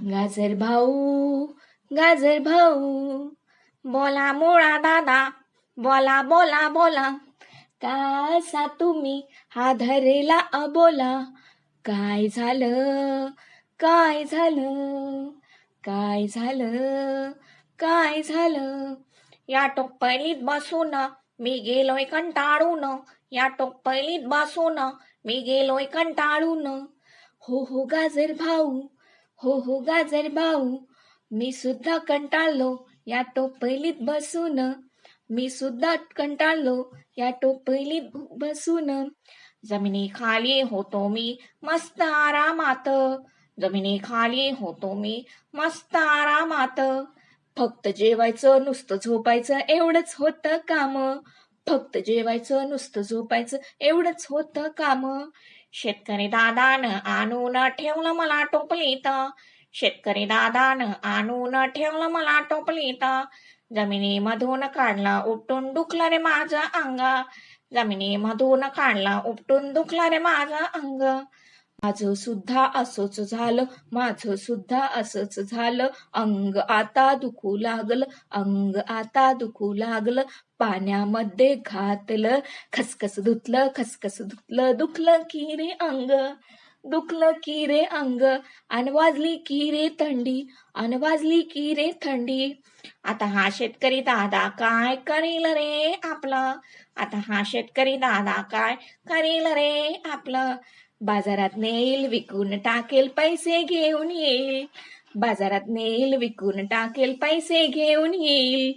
गाजर भाऊ गाजर भाऊ बोला मुळा दादा बोला बोला बोला. कसा तुम्ही हा धरेला अबोला. काय झालं? काय झालं? काय झालं? काय झालं? या टोपलीत बसून मी गेलोय कंटाळून. या टोपलीत बसून मी गेलोय कंटाळून. हो हो गाजर भाऊ हो हो गाजर भाऊ मी सुद्धा कंटाळलो या टोपलीत बसून. मी सुद्धा कंटाळलो या टोपलीत बसून. जमिनी खाली होतो मी मस्त आरामात. जमिनी खाली होतो मी मस्त आरामात. फक्त जेवायचं नुसतं झोपायचं एवढंच होतं काम. फक्त जेवायचं नुसतं झोपायचं एवढंच होतं काम. शेतकरी दादानं आणून ठेवलं मला टोपलीत शेतकरी दादानं आणून ठेवलं मला टोपलीत जमिनीमधून काढला उपटून दुखला रे माझं अंग. जमिनीमधून काढला उपटून दुखला रे माझं अंग. माझं सुद्धा असंच झालं माझं सुद्धा असंच झालं. अंग आता दुखू लागलं अंग आता दुखू लागलं. पाण्यामध्ये घातलं खसखस धुतलं खसखस धुतलं. दुखलं की रे अंग दुखलं की रे अंग. आणि वाजली की रे थंडी आणि वाजली की रे थंडी. आता हा शेतकरी दादा काय करेल रे आपलं? आता हा शेतकरी दादा काय करेल रे आपलं? बाजारात नेईल विकून टाकेल पैसे घेऊन येईल. बाजारात नेईल विकून टाकेल पैसे घेऊन येईल.